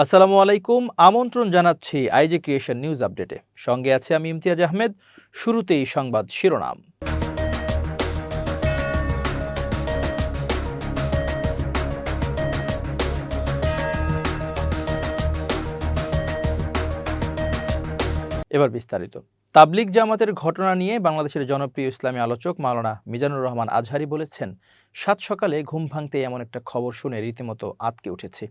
আসসালামু আলাইকুম, আমন্ত্রণ জানাচ্ছি আইজে ক্রিয়েশন নিউজ আপডেটে। সঙ্গে আছে আমি ইমতিয়াজ আহমেদ, শুরুতেই সংবাদ শিরোনাম। এবার বিস্তারিত। তাবলিগ জামাতের ঘটনা নিয়ে বাংলাদেশের জনপ্রিয় ইসলামী আলোচক মাওলানা মিজানুর রহমান আজহারি বলেছেন, সাত সকালে ঘুম ভাঙতে এমন একটা খবর শুনে রীতিমতো আতকে উঠেছে।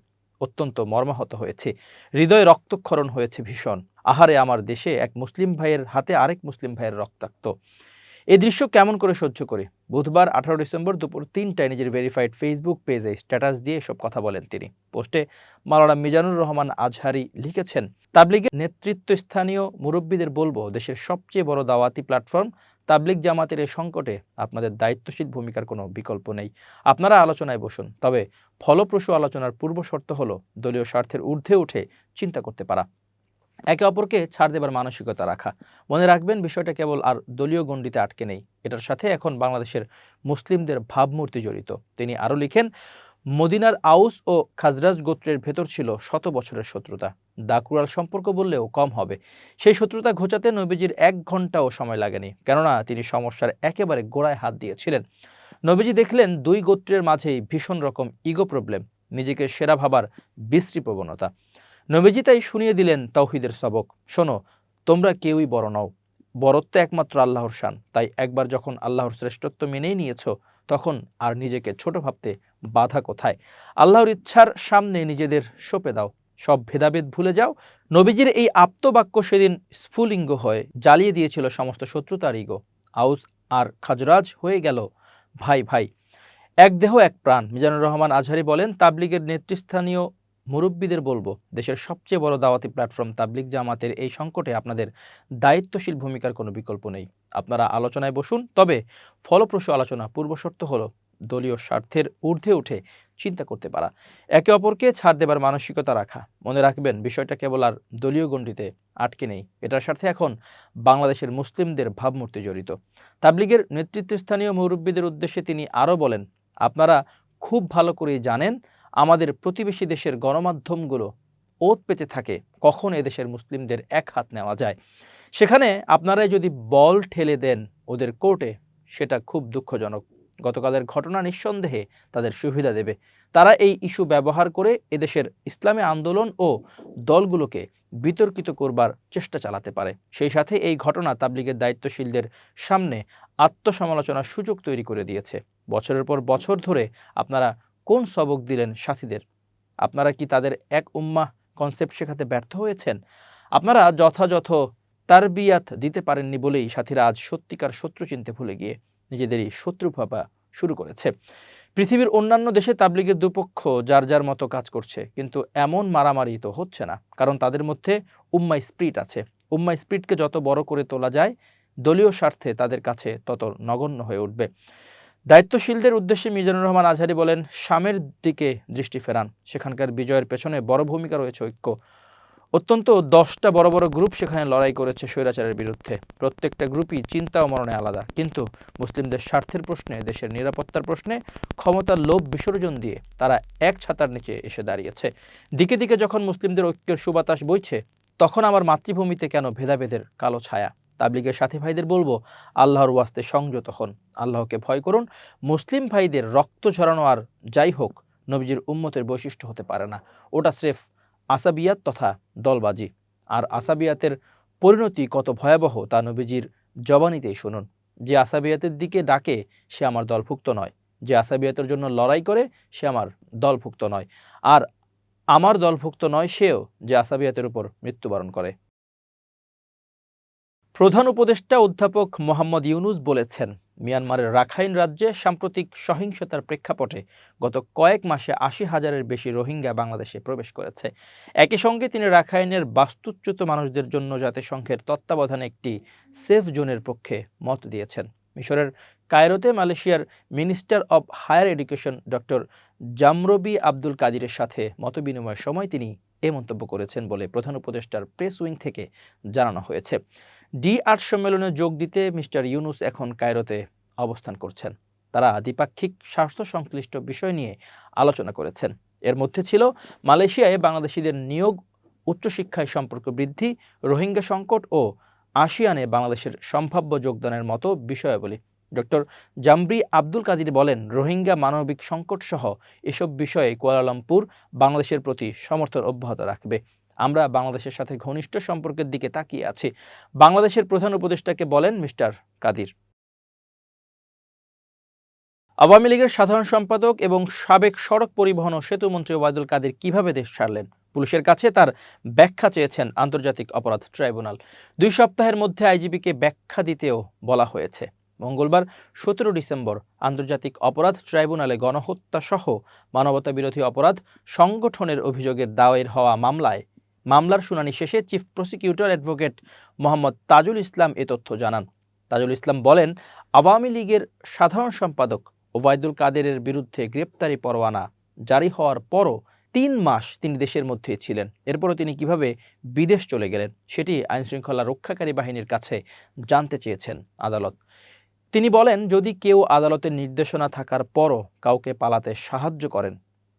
অত্যন্ত মর্মাহত হয়েছে। হৃদয়ে রক্তক্ষরণ হয়েছে ভীষণ। আহারে আমার দেশে এক মুসলিম ভাইয়ের হাতে আরেক মুসলিম ভাইয়ের রক্তাক্ত। এই দৃশ্য কেমন করে সহ্য করে? বুধবার, আঠারো ডিসেম্বর দুপুর তিনটায় নিজের ভেরিফাইড ফেসবুক পেজে স্ট্যাটাস দিয়ে এসব কথা বলেন তিনি। পোস্টে মালানা মিজানুর রহমান আজহারি লিখেছেন, তাবলিগের নেতৃত্বস্থানীয় মুরব্বীদের বলব, দেশের সবচেয়ে বড় দাওয়াতি প্ল্যাটফর্ম তাবলিগ জামাতের এই সংকটে আপনাদের দায়িত্বশীল ভূমিকার কোনো বিকল্প নেই। আপনারা আলোচনায় বসুন, তবে ফলপ্রসূ আলোচনার পূর্ব শর্ত হলো দলীয় স্বার্থের ঊর্ধ্বে উঠে চিন্তা করতে পারা। একে অপরকে ছাড় দেবার মানসিকতা রাখা। মনে রাখবেন, বিষয়টা কেবল আর দলীয় গণ্ডিতে আটকে নেই। এটার সাথে এখন বাংলাদেশের মুসলিমদের ভাবমূর্তি জড়িত। তিনি আরও লিখেন মদিনার আউস ও খাজরাজ গোত্রের ভেতর ছিল শত বছরের শত্রুতা। দাকুরাল সম্পর্ক বললেও কম হবে। সেই শত্রুতা ঘোচাতে নবীজির এক ঘন্টাও সময় লাগেনি, কেননা তিনি সমস্যার একেবারে গোড়ায় হাত দিয়েছিলেন। নবীজি দেখলেন দুই গোত্রের মাঝেই ভীষণ রকম ইগো প্রবলেম, নিজেকে সেরা ভাবার বিশ্রী প্রবণতা। নবীজি তাই শুনিয়ে দিলেন তৌহিদের সবক, শোনো, তোমরা কেউই বড় নও বরত্ব একমাত্র আল্লাহর শান। তাই একবার যখন আল্লাহর শ্রেষ্ঠত্ব মেনেই নিয়েছ তখন আর নিজেকে ছোট ভাবতে বাধা কোথায়? আল্লাহর ইচ্ছার সামনে নিজেদের সঁপে দাও। সব ভেদাভেদ ভুলে যাও। নবীজির এই আপ্তবাক্য সেদিন স্ফুলিঙ্গ হয়ে জ্বালিয়ে দিয়েছিল সমস্ত শত্রুতার ইগো। আউস আর খাজরাজ হয়ে গেল ভাই ভাই। এক দেহ, এক প্রাণ। মিজানুর রহমান আজহারি বলেন, তাবলিগের নেতৃস্থানীয় মুরব্বীদের বলব, দেশের সবচেয়ে বড় দাওয়াতি প্ল্যাটফর্ম তাবলিগ জামাতের এই সংকটে আপনাদের দায়িত্বশীল ভূমিকার কোনো বিকল্প নেই। আপনারা আলোচনায় বসুন, তবে ফলপ্রসূ আলোচনা পূর্বশর্ত হলো, দলীয় স্বার্থের ঊর্ধ্বে উঠে চিন্তা করতে পারা। একে অপরকে ছাড় দেবার মানসিকতা রাখা। মনে রাখবেন, বিষয়টা কেবল আর দলীয় গণ্ডিতে আটকে নেই। এটার সাথে এখন বাংলাদেশের মুসলিমদের ভাবমূর্তি জড়িত। তাবলিগের নেতৃত্বস্থানীয় মুরব্বীদের উদ্দেশ্যে তিনি আরও বলেন, আপনারা খুব ভালো করেই জানেন আমাদের প্রতিবেশী দেশের গণমাধ্যমগুলো ওত পেতে থাকে কখন এদেশের মুসলিমদের এক হাত নেওয়া যায়। সেখানে আপনারাই যদি বল ঠেলে দেন ওদের কোর্টে, সেটা খুব দুঃখজনক। গতকালের ঘটনা নিঃসন্দেহে তাদের সুবিধা দেবে। তারা এই ইস্যু ব্যবহার করে এদেশের ইসলামী আন্দোলন ও দলগুলোকে বিতর্কিত করবার চেষ্টা চালাতে পারে। সেই সাথে এই ঘটনা তাবলিগের দায়িত্বশীলদের সামনে আত্মসমালোচনার সুযোগ তৈরি করে দিয়েছে। বছরের পর বছর ধরে আপনারা কোন সবক দিলেন সাথীদের? আপনারা কি তাদের এক উম্মাহ কনসেপ্ট শেখাতে ব্যর্থ হয়েছেন? আপনারা যথাযথ তারবিয়াত দিতে পারেননি বলেই সাথীরা আজ সত্যিকার শত্রু চিনতে ভুলে গিয়ে নিজেদেরই শত্রু ভাবা শুরু করেছে। পৃথিবীর অন্যান্য দেশে তাবলিগের দুপক্ষ যার যার মতো কাজ করছে, কিন্তু এমন মারামারি তো হচ্ছে না, কারণ তাদের মধ্যে উম্মা স্প্রিট আছে। উম্মা স্প্রিটকে যত বড় করে তোলা যায়, দলীয় স্বার্থে তাদের কাছে তত নগণ্য হয়ে উঠবে। দায়িত্বশীলদের উদ্দেশ্যে মিজানুর রহমান আজহারি বলেন, শামের দিকে দৃষ্টি ফেরান। সেখানকার বিজয়ের পেছনে বড় ভূমিকা রয়েছে ঐক্য। অত্যন্ত দশটা বড় বড় গ্রুপ সেখানে লড়াই করেছে স্বৈরাচারের বিরুদ্ধে। প্রত্যেকটা গ্রুপই চিন্তা ও মরণে আলাদা। কিন্তু মুসলিমদের স্বার্থের প্রশ্নে, দেশের নিরাপত্তার প্রশ্নে, ক্ষমতার লোভ বিসর্জন দিয়ে তারা এক ছাতার নিচে এসে দাঁড়িয়েছে। দিকে দিকে যখন মুসলিমদের ঐক্যের সুবাতাস বইছে, তখন আমার মাতৃভূমিতে কেন ভেদাভেদের কালো ছায়া? তাবলিগের সাথী ভাইদের বলব, আল্লাহর ওয়াস্তে সংযত হন। আল্লাহকে ভয় করুন। মুসলিম ভাইদের রক্ত ঝরানো আর যাই হোক, নবীজির উম্মতের বৈশিষ্ট্য হতে পারে না। ওটা স্রেফ আসাবিয়াত তথা দলবাজি। আর আসাবিয়াতের পরিণতি কত ভয়াবহ, তা নবীজির জবানিতেই শুনুন। যে আসাবিয়াতের দিকে ডাকে, সে আমার দলভুক্ত নয়। যে আসাবিয়াতের জন্য লড়াই করে, সে আমার দলভুক্ত নয়। আর আমার দলভুক্ত নয় সেও, যে আসাবিয়াতের উপর মৃত্যুবরণ করে। প্রধান উপদেষ্টা অধ্যাপক মোহাম্মদ ইউনুস বলেছেন, মিয়ানমারের রাখাইন রাজ্যে সাম্প্রতিক সহিংসতার প্রেক্ষাপটে গত কয়েক মাসে আশি হাজারের বেশি রোহিঙ্গা বাংলাদেশে প্রবেশ করেছে। একই সঙ্গে তিনি রাখাইনের বাস্তুচ্যুত মানুষদের জন্য জাতিসংঘের তত্ত্বাবধানে একটি সেফ জোনের পক্ষে মত দিয়েছেন। মিশরের কায়রোতে মালয়েশিয়ার minister of higher education doctor Zambry Abdul কাদিরের সাথে মতবিনিময়ের সময় তিনি এ মন্তব্য করেছেন বলে প্রধান উপদেষ্টার প্রেস উইং থেকে জানানো হয়েছে। ডি আর্ট সম্মেলনে যোগ দিতে মিস্টার ইউনুস এখন কায়রোতে অবস্থান করছেন। তারা দ্বিপাক্ষিক স্বাস্থ্য সংশ্লিষ্ট বিষয় নিয়ে আলোচনা করেছেন। এর মধ্যে ছিল মালয়েশিয়ায় বাংলাদেশিদের নিয়োগ, উচ্চশিক্ষায় সম্পর্ক বৃদ্ধি, রোহিঙ্গা সংকট ও আসিয়ানে বাংলাদেশের সম্ভাব্য যোগদানের মতো বিষয়াবলী। ডক্টর জামরি আব্দুল কাদির বলেন, রোহিঙ্গা মানবিক সংকট সহ এসব বিষয়ে কুয়ালালামপুর বাংলাদেশের প্রতি সমর্থন অব্যাহত রাখবে। আমরা বাংলাদেশের সাথে ঘনিষ্ঠ সম্পর্কের দিকে তাকিয়ে আছি। বাংলাদেশের প্রধান উপদেষ্টাকে বলেন মিস্টার কাদির। আওয়ামী লীগের সাধারণ সম্পাদক এবং সাবেক সড়ক পরিবহন ও সেতু মন্ত্রী ওবায়দুল কাদের কীভাবে দেশ ছাড়লেন? পুলিশের কাছে তার ব্যাখ্যা চেয়েছেন আন্তর্জাতিক অপরাধ ট্রাইব্যুনাল। দুই সপ্তাহের মধ্যে আইজিপিকে ব্যাখ্যা দিতেও বলা হয়েছে। মঙ্গলবার সতেরো ডিসেম্বর আন্তর্জাতিক অপরাধ ট্রাইব্যুনালে গণহত্যা সহ মানবতা বিরোধী অপরাধ সংগঠনের অভিযোগের দায়ের হওয়া মামলায়, মামলার শুনানি শেষে chief prosecutor advocate Mohammad Tajul Islam এ তথ্য জানান। তাজুল ইসলাম বলেন, আওয়ামী লীগের সাধারণ সম্পাদক ওবায়দুল কাদেরের বিরুদ্ধে গ্রেপ্তারি পরোয়ানা জারি হওয়ার পরও তিন মাস তিনি দেশের মধ্যে ছিলেন। এরপরও তিনি কীভাবে বিদেশ চলে গেলেন, সেটি আইনশৃঙ্খলা রক্ষাকারী বাহিনীর কাছে জানতে চেয়েছেন আদালত। তিনি বলেন, যদি কেউ আদালতের নির্দেশনা থাকার পরও কাউকে পালাতে সাহায্য করেন,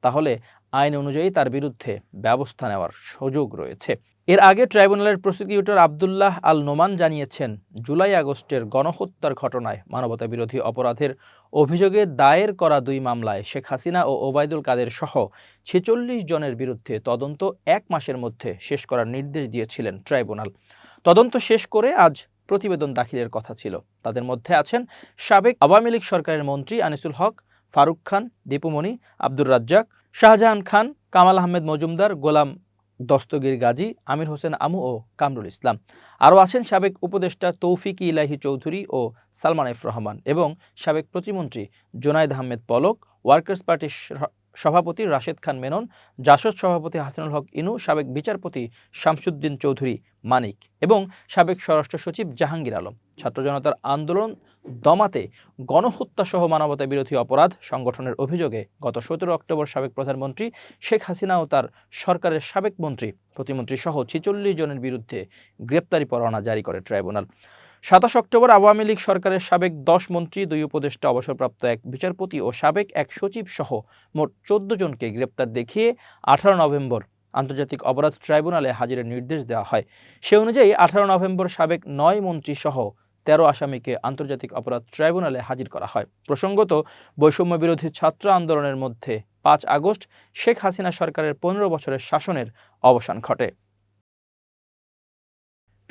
তাহলে আইন অনুযায়ী তার বিরুদ্ধে ব্যবস্থা নেওয়ার সুযোগ রয়েছে। এর আগে ট্রাইব্যুনালের প্রসিকিউটর আবদুল্লাহ আল নোমান জানিয়েছেন, জুলাই আগস্টের গণহত্যার ঘটনায় মানবতা বিরোধী অপরাধের অভিযোগে দায়ের করা দুই মামলায় শেখ হাসিনা ও ওবায়দুল কাদের সহ ছেচল্লিশ জনের বিরুদ্ধে তদন্ত এক মাসের মধ্যে শেষ করার নির্দেশ দিয়েছিলেন ট্রাইব্যুনাল। তদন্ত শেষ করে আজ প্রতিবেদন দাখিলের কথা ছিল। তাদের মধ্যে আছেন সাবেক আওয়ামী লীগ সরকারের মন্ত্রী আনিসুল হক, ফারুক খান দীপুমণি আব্দুর রাজ্জাক, শাহজাহান খান, কামাল আহমেদ মজুমদার, গোলাম দস্তগীর গাজী, আমির হোসেন আমু ও কামরুল ইসলাম। আরও আছেন সাবেক উপদেষ্টা তৌফিক ইলাহি চৌধুরী ও সালমান এফ রহমান এবং সাবেক প্রতিমন্ত্রী জোনায়েদ আহমেদ পলক, ওয়ার্কার্স পার্টির সভাপতি রাশেদ খান মেনন, জাসদ সভাপতি হাসানুল হক ইনু, সাবেক বিচারপতি শামসুদ্দিন চৌধুরী মানিক এবং সাবেক স্বরাষ্ট্র সচিব জাহাঙ্গীর আলম। ছাত্র জনতার আন্দোলন দমাতে গণহত্যা সহ মানবতা বিরোধী অপরাধ সংগঠনের অভিযোগে গত সতেরো অক্টোবর সাবেক প্রধানমন্ত্রী শেখ হাসিনা ও তার সরকারের সাবেক মন্ত্রী প্রতিমন্ত্রী সহ ছেচল্লিশ জনের বিরুদ্ধে গ্রেপ্তারি পরোয়ানা জারি করে ট্রাইব্যুনাল। সাতাশ অক্টোবর আওয়ামী লীগ সরকারের সাবেক দশ মন্ত্রী, দুই উপদেষ্টা, অবসরপ্রাপ্ত এক বিচারপতি ও সাবেক এক সচিব সহ মোট চোদ্দ জনকে গ্রেপ্তার দেখিয়ে আঠারো নভেম্বর আন্তর্জাতিক অপরাধ ট্রাইব্যুনালে হাজিরের নির্দেশ দেওয়া হয়। সে অনুযায়ী আঠারো নভেম্বর সাবেক নয় মন্ত্রী সহ তেরো আসামিকে আন্তর্জাতিক অপরাধ ট্রাইব্যুনালে হাজির করা হয়। প্রসঙ্গত বৈষম্য বিরোধী ছাত্র আন্দোলনের মধ্যে পাঁচ আগস্ট শেখ হাসিনা সরকারের পনেরো বছরের শাসনের অবসান ঘটে।